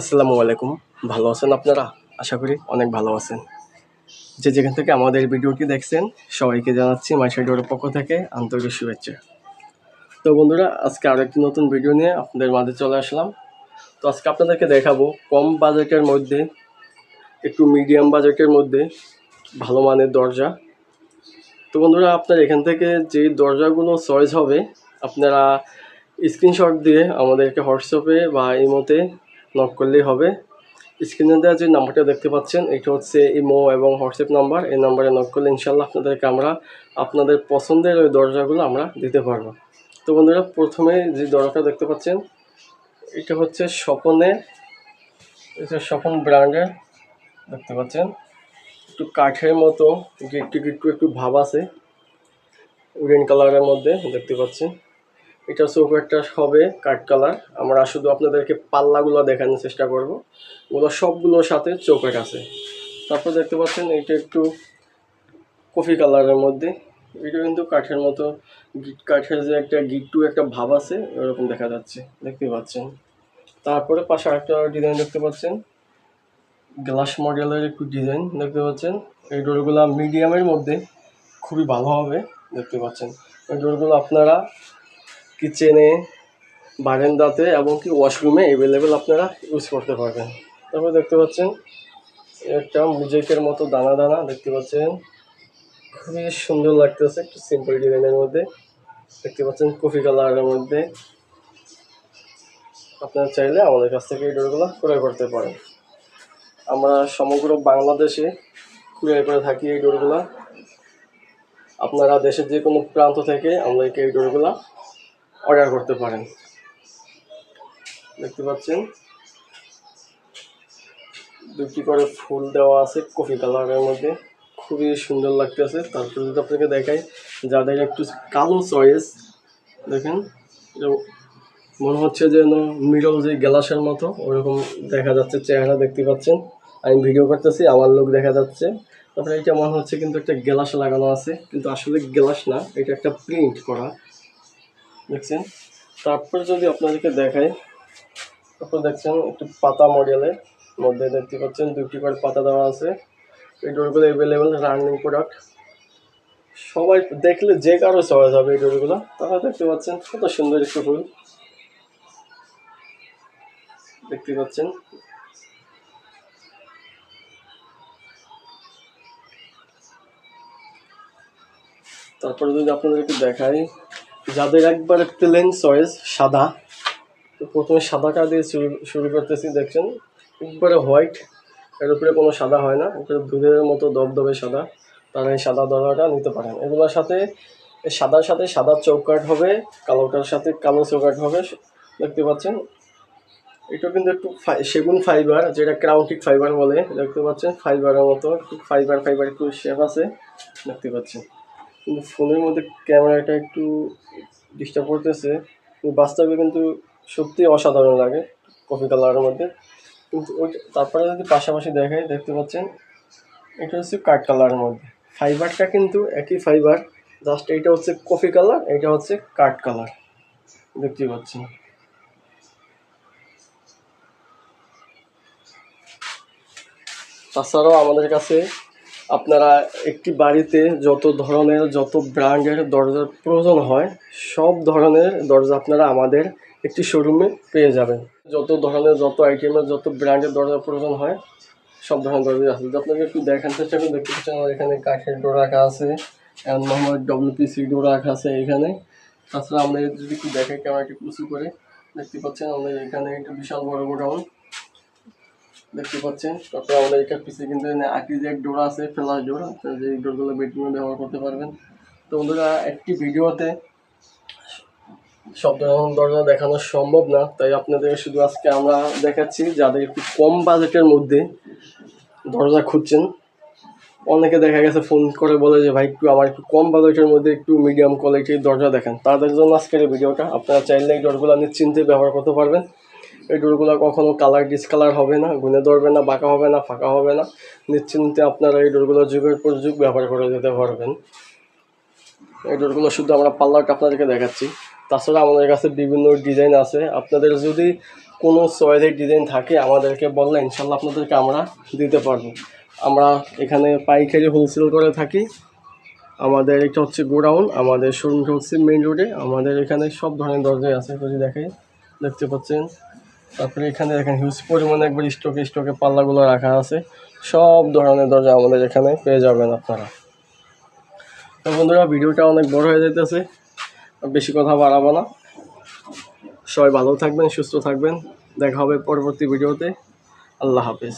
আসসালামু আলাইকুম। ভালো আছেন আপনারা? আশা করি অনেক ভালো আছেন। যে যেখান থেকে আমাদের ভিডিওটি দেখছেন, সবাইকে জানাচ্ছি মাইশা ডোরের পক্ষ থেকে আন্তরিক শুভেচ্ছা। তো বন্ধুরা, আজকে আরও একটি নতুন ভিডিও নিয়ে আপনাদের মাঝে চলে আসলাম। তো আজকে আপনাদেরকে দেখাবো কম বাজেটের মধ্যে, একটু মিডিয়াম বাজেটের মধ্যে ভালো মানের দরজা। তো বন্ধুরা, আপনার এখান থেকে যে দরজাগুলো চয়েস হবে, আপনারা স্ক্রিনশট দিয়ে আমাদেরকে হোয়াটসঅ্যাপে বা ইমোতে নক করলেই হবে। স্ক্রিনে দেওয়া যে নাম্বারটা দেখতে পাচ্ছেন, এটা হচ্ছে ইমো এবং হোয়াটসঅ্যাপ নাম্বার এই নাম্বারে নক করলে ইনশাল্লাহ আপনাদেরকে আমরা, আপনাদের পছন্দের ওই দরজাগুলো আমরা দিতে পারব। তো বন্ধুরা, প্রথমে যে দরজাটা দেখতে পাচ্ছেন, এটা হচ্ছে স্বপনের এটা স্বপন ব্র্যান্ডের, দেখতে পাচ্ছেন। একটু কাঠের মতো, একটু একটু একটু ভাব আছে গ্রিন কালারের মধ্যে, দেখতে পাচ্ছেন। এটা চৌকাটটা হবে কাঠ কালার আমরা শুধু আপনাদেরকে পাল্লাগুলো দেখানোর চেষ্টা করব। ওগুলো সবগুলোর সাথে চৌকাট আছে তারপর দেখতে পাচ্ছেন এটা একটু কফি কালারের মধ্যে। এটা কিন্তু কাঠের মতো। গিট কাঠের যে একটা গিট্টু একটা ভাব আছে এরকম দেখা যাচ্ছে। দেখতে পাচ্ছেন। তারপরে পাশে আরেকটা ডিজাইন দেখতে পাচ্ছেন। গ্লাস মডেলের একটু ডিজাইন দেখতে পাচ্ছেন। এই ডোরগুলো মিডিয়ামের মধ্যে খুবই ভালো হবে, দেখতে পাচ্ছেন। এই ডোরগুলো আপনারা কিচেনে, বারান্দাতে এবং কি ওয়াশরুমে অ্যাভেলেবেল আপনারা ইউজ করতে পারবেন। তারপরে দেখতে পাচ্ছেন, একটা মুজেকের মতো দানা দানা দেখতে পাচ্ছেন। খুবই সুন্দর লাগতেছে একটু সিম্পল ডিজাইনের মধ্যে। দেখতে পাচ্ছেন কফি কালারের মধ্যে। আপনারা চাইলে আমাদের কাছ থেকে এই ডোরগুলো ক্রয় করতে পারেন। আমরা সমগ্র বাংলাদেশে কুরিয়ার করে থাকি এই ডোরগুলো। আপনারা দেশের যে কোনো প্রান্ত থেকে আমাদেরকে এই ডোরগুলো অর্ডার করতে পারেন। দেখতে পাচ্ছেন? দুটি করে ফুল দেওয়া আছে কফি কালারের মধ্যে। খুবই সুন্দর লাগতেছে। তারপর যদি আপনাকে দেখাই, যাদের একটু কালো চয়েস, দেখেন মনে হচ্ছে যেন মিডল যে গ্লাসের মতো, ওরকম দেখা যাচ্ছে, চেহারা দেখতে পাচ্ছেন। আমি ভিডিও করতেছি, আমার লোক দেখা যাচ্ছে। তারপরে এটা মনে হচ্ছে কিন্তু একটা গ্লাস লাগানো আছে, কিন্তু আসলে গ্লাস না, এটা একটা প্রিন্ট করা। দেখছেন? তারপর যদি আপনাদেরকে দেখাই, তারপর দেখছেন একটু পাতা মডেলের মধ্যে দেখতে পাচ্ছেন দুটি করে পাতা দেওয়া আছে। এই ডোরগুলো অ্যাভেলেবেল রানিং প্রোডাক্ট সবাই দেখলে যে কারও চয়েস হবে এই ডোরগুলো, তারা দেখতে পাচ্ছেন কত সুন্দর একটু ফুল। দেখতে পাচ্ছেন। তারপরে যদি আপনাদেরকে দেখাই যাদের একবারে প্লেন চয়েস সাদা। তো প্রথমে সাদা সাদাটা দিয়ে শুরু শুরু করতেছি, দেখছেন? একবারে হোয়াইট এর উপরে কোনো সাদা হয় না। উপরে দুধের মতো দবদবে সাদা। তারা এই সাদা দরজাটা নিতে পারেন। এগুলোর সাথে সাদার সাথে সাদা চৌকাট হবে, কালোটার সাথে কালো চৌকাট হবে দেখতে পাচ্ছেন? এটা কিন্তু একটু সেগুন ফাইবার যেটা ক্রাউন্টিক ফাইবার বলে, দেখতে পাচ্ছেন? ফাইবারের মতো, একটু ফাইবার ফাইবার একটু শেপ আছে, দেখতে পাচ্ছেন? কিন্তু ফোনের মধ্যে ক্যামেরাটা একটু ডিস্টার্ব করতেছে। বাস্তবে কিন্তু সত্যি অসাধারণ লাগে কফি কালারের মধ্যে। কিন্তু ওই তারপরে যদি পাশাপাশি দেখাই, দেখতে পাচ্ছেন, এটা হচ্ছে কাঠ কালারের মধ্যে। ফাইবারটা কিন্তু একই ফাইবার জাস্ট এইটা হচ্ছে কফি কালার এটা হচ্ছে কাঠ কালার দেখতে পাচ্ছেন। তাছাড়াও আমাদের কাছে আপনারা একটি বাড়িতে যত ধরনের যত ব্র্যান্ডের দরজার প্রয়োজন হয়, সব ধরনের দরজা আপনারা আমাদের একটি শোরুমে পেয়ে যাবেন। যত ধরনের যত আইটেমের যত ব্র্যান্ডের দরজার প্রয়োজন হয়, সব ধরনের দরজা আছে। যদি আপনাকে একটু দেখান চেষ্টা করে দেখতে পাচ্ছেন আমার এখানে কাঠের ডোর রাখা আছে এমন মোহাম্মদ ডব্লিউপিসি ডোর রাখা আছে এখানে। তাছাড়া আমরা যদি একটু দেখাই ক্যামেরাটি কুচু করে, দেখতে পাচ্ছেন আমাদের এখানে একটা বিশাল বড় গোডাউন। দেখতে পাচ্ছেন। তারপরে আমাদের এটার পিছিয়ে কিন্তু আকিজের ডোর আছে ফ্লাশ ডোর যে ডোরগুলো বেডরুমে ব্যবহার করতে পারবেন। তো বন্ধুরা, একটি ভিডিওতে সব ধরনের দরজা দেখানো সম্ভব না, তাই আপনাদের শুধু আজকে আমরা দেখাচ্ছি যাদের একটু কম বাজেটের মধ্যে দরজা খুঁজছেন। অনেকে দেখা গেছে ফোন করে বলে যে, ভাই, একটু আমার একটু কম বাজেটের মধ্যে একটু মিডিয়াম কোয়ালিটির দরজা দেখান। তাদের জন্য আজকের ভিডিওটা, আপনারা চাইলে এই ডোরগুলো নিশ্চিন্তে ব্যবহার করতে পারবেন। এই ডোরগুলো কখনো কালার ডিসকালার হবে না, গুনে ধরবে না, বাঁকা হবে না, ফাঁকা হবে না। নিশ্চিন্তে আপনারা এই ডোরগুলো যুগের পর যুগ ব্যবহার করে যেতে পারবেন। এই ডোরগুলো শুধু আমরা পার্লারটা আপনাদেরকে দেখাচ্ছি। তাছাড়া আমাদের কাছে বিভিন্ন ডিজাইন আছে। আপনাদের যদি কোনো সোয়েলের ডিজাইন থাকে, আমাদেরকে বললে ইনশাল্লাহ আপনাদেরকে আমরা দিতে পারব। আমরা এখানে পাইকারি হোলসেল করে থাকি। আমাদের এটা হচ্ছে গোডাউন, আমাদের শোরুমটা হচ্ছে মেইন রোডে আমাদের এখানে সব ধরনের দরজাই আছে, যদি দেখে দেখতে পাচ্ছেন। তারপরে এখানে দেখেন হিউজ পরিমাণে একবার স্টকে স্টকে পাল্লাগুলো রাখা আছে। সব ধরনের দরজা আমাদের এখানে পেয়ে যাবেন আপনারা। তো বন্ধুরা, ভিডিওটা অনেক বড় হয়ে যেতেছে বেশি কথা বাড়াবো না। সবাই ভালো থাকবেন, সুস্থ থাকবেন। দেখা হবে পরবর্তী ভিডিওতে। আল্লাহ হাফেজ।